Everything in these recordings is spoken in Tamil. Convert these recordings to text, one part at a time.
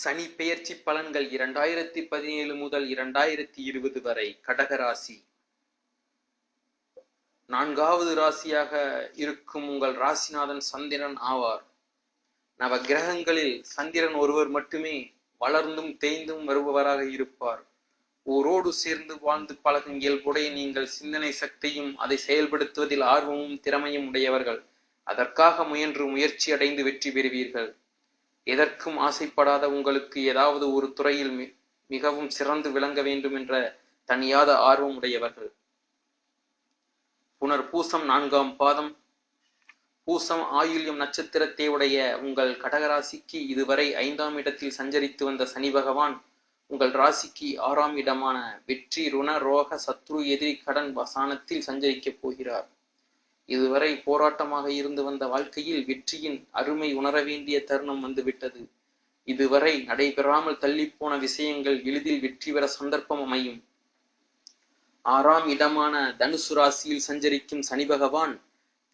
சனி பெயர்ச்சி பலன்கள் இரண்டாயிரத்தி பதினேழு முதல் இரண்டாயிரத்தி இருபது வரை கடகராசி நான்காவது ராசியாக இருக்கும் உங்கள் ராசிநாதன் சந்திரன் ஆவார். நவ கிரகங்களில் சந்திரன் ஒருவர் மட்டுமே வளர்ந்தும் தேய்ந்தும் வருபவராக இருப்பார். ஓரோடு சேர்ந்து வாழ்ந்து பழகும் இயல்புடைய நீங்கள் சிந்தனை சக்தியும் அதை செயல்படுத்துவதில் ஆர்வமும் திறமையும் உடையவர்கள். அதற்காக முயன்று முயற்சி அடைந்து வெற்றி பெறுவீர்கள். எதற்கும் ஆசைப்படாத உங்களுக்கு ஏதாவது ஒரு துறையில் மிகவும் சிறந்து விளங்க வேண்டும் என்ற தனியாத ஆர்வம் உடையவர்கள். புனர் பூசம் நான்காம் பாதம். பூசம் ஆயுள்யம் நட்சத்திரத்தை உடைய உங்கள் கடகராசிக்கு இதுவரை ஐந்தாம் இடத்தில் சஞ்சரித்து வந்த சனி பகவான் உங்கள் ராசிக்கு ஆறாம் இடமான வெற்றி ருண ரோக சத்ரு எதிரி கடன் வசானத்தில் சஞ்சரிக்கப் போகிறார். இதுவரை போராட்டமாக இருந்து வந்த வாழ்க்கையில் வெற்றியின் அருமை உணர வேண்டிய தருணம் வந்துவிட்டது. இதுவரை நடைபெறாமல் தள்ளிப்போன விஷயங்கள் எளிதில் வெற்றி பெற சந்தர்ப்பம் அமையும். ஆறாம் இடமான தனுசு ராசியில் சஞ்சரிக்கும் சனி பகவான்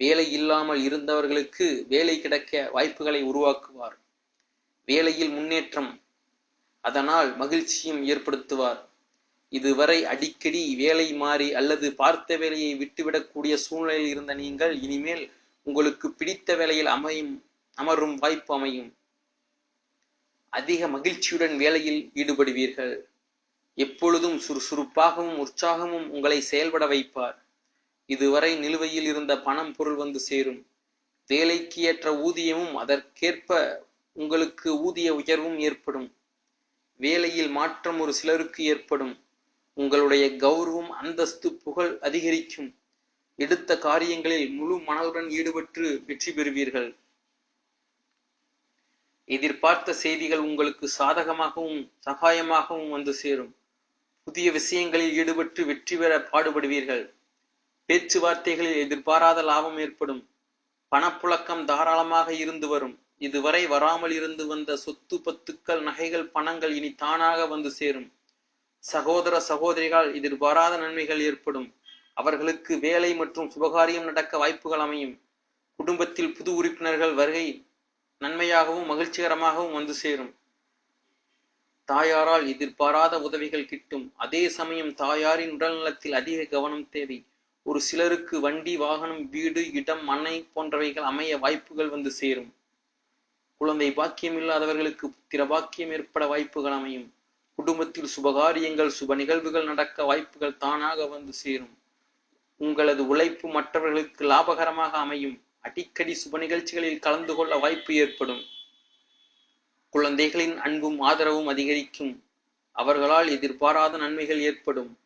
வேலை இல்லாமல் இருந்தவர்களுக்கு வேலை கிடைக்க வாய்ப்புகளை உருவாக்குவார். வேலையில் முன்னேற்றம் அதனால் மகிழ்ச்சியும் ஏற்படுத்துவார். இதுவரை அடிக்கடி வேலை மாறி அல்லது பார்த்த வேலையை விட்டுவிடக்கூடிய சூழ்நிலையில் இருந்த நீங்கள் இனிமேல் உங்களுக்கு பிடித்த வேலையில் அமையும் அமரும் வாய்ப்பு அமையும். அதிக மகிழ்ச்சியுடன் வேலையில் ஈடுபடுவீர்கள். எப்பொழுதும் சுறுசுறுப்பாகவும் உற்சாகமும் உங்களை செயல்பட வைப்பார். இதுவரை நிலுவையில் இருந்த பணம் பொருள் வந்து சேரும். வேலைக்கு ஏற்ற ஊதியமும் அதற்கேற்ப உங்களுக்கு ஊதிய உயர்வும் ஏற்படும். வேலையில் மாற்றம் ஒரு சிலருக்கு ஏற்படும். உங்களுடைய கௌரவம் அந்தஸ்து புகழ் அதிகரிக்கும். எடுத்த காரியங்களில் முழு மனதுடன் ஈடுபட்டு வெற்றி பெறுவீர்கள். எதிர்பார்த்த செய்திகள் உங்களுக்கு சாதகமாகவும் சகாயமாகவும் வந்து சேரும். புதிய விஷயங்களில் ஈடுபட்டு வெற்றி பெற பாடுபடுவீர்கள். பேச்சுவார்த்தைகளில் எதிர்பாராத லாபம் ஏற்படும். பணப்புழக்கம் தாராளமாக இருந்து வரும். இதுவரை வராமல் இருந்து வந்த சொத்து பத்துக்கள் நகைகள் பணங்கள் இனி தானாக வந்து சேரும். சகோதர சகோதரிகள் எதிர்பாராத நன்மைகள் ஏற்படும். அவர்களுக்கு வேலை மற்றும் சுபகாரியம் நடக்க வாய்ப்புகள் அமையும். குடும்பத்தில் புது உறுப்பினர்கள் வருகை நன்மையாகவும் மகிழ்ச்சிகரமாகவும் வந்து சேரும். தாயாரால் எதிர்பாராத உதவிகள் கிட்டும். அதே சமயம் தாயாரின் உடல்நலத்தில் அதிக கவனம் தேவை. ஒரு சிலருக்கு வண்டி வாகனம் வீடு இடம் மனை போன்றவைகள் அமைய வாய்ப்புகள் வந்து சேரும். குழந்தை பாக்கியம் இல்லாதவர்களுக்கு புத்திர பாக்கியம் ஏற்பட வாய்ப்புகள் அமையும். குடும்பத்தில் சுபகாரியங்கள் சுப நிகழ்வுகள் நடக்க வாய்ப்புகள் தானாக வந்து சேரும். உங்களது உழைப்பு மற்றவர்களுக்கு லாபகரமாக அமையும். அடிக்கடி சுப நிகழ்ச்சிகளில் கலந்து கொள்ள வாய்ப்பு ஏற்படும். குழந்தைகளின் அன்பும் ஆதரவும் அதிகரிக்கும். அவர்களால் எதிர்பாராத நன்மைகள் ஏற்படும்.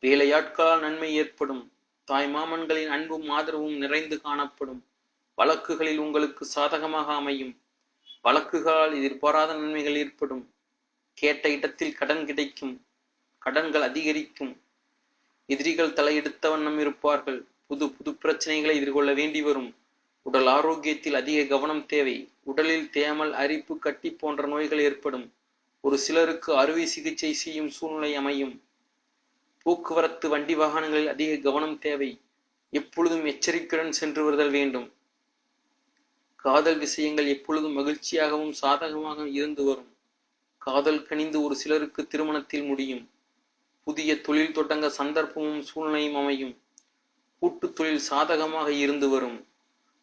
வேலையாட்களால் நன்மை ஏற்படும். தாய் மாமன்களின் அன்பும் ஆதரவும் நிறைந்து காணப்படும். வழக்குகளில் உங்களுக்கு சாதகமாக அமையும். வழக்குகளால் எதிர்பாராத நன்மைகள் ஏற்படும். கேட்ட இடத்தில் கடன் கிடைக்கும் கடன்கள் அதிகரிக்கும். எதிரிகள் தலையெடுத்த வண்ணம் இருப்பார்கள். புது புது பிரச்சனைகளை எதிர்கொள்ள வேண்டி வரும். உடல் ஆரோக்கியத்தில் அதிக கவனம் தேவை. உடலில் தேமல் அரிப்பு கட்டி போன்ற நோய்கள் ஏற்படும். ஒரு சிலருக்கு அறுவை சிகிச்சை செய்யும் சூழ்நிலை அமையும். போக்குவரத்து வண்டி வாகனங்களில் அதிக கவனம் தேவை. எப்பொழுதும் எச்சரிக்கையுடன் சென்று வருதல் வேண்டும். காதல் விஷயங்கள் எப்பொழுதும் மகிழ்ச்சியாகவும் சாதகமாக இருந்து வரும். காதல் கனிந்து ஒரு சிலருக்கு திருமணத்தில் முடியும். புதிய தொழில் தொடங்க சந்தர்ப்பமும் சூழ்நிலையும் அமையும். கூட்டு தொழில் சாதகமாக இருந்து வரும்.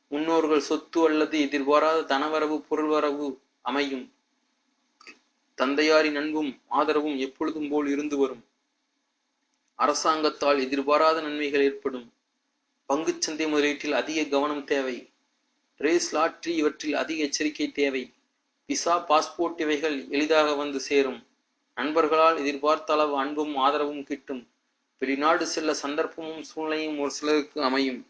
முன்னோர்கள் சொத்து அல்லது எதிர்பாராத தனவரவு பொருள்வரவு அமையும். தந்தையாரின் அன்பும் ஆதரவும் எப்பொழுதும் போல் இருந்து வரும். அரசாங்கத்தால் எதிர்பாராத நன்மைகள் ஏற்படும். பங்குச்சந்தை முதலீட்டில் அதிக கவனம் தேவை. ரேஸ் லாட்ரி இவற்றில் அதிக எச்சரிக்கை தேவை. விசா பாஸ்போர்ட் இவைகள் எளிதாக வந்து சேரும். நண்பர்களால் எதிர்பார்த்த அளவு அன்பும் ஆதரவும் கிட்டும். வெளிநாடு செல்ல சந்தர்ப்பமும் சூழ்நிலையும் ஒரு சிலருக்கு அமையும்.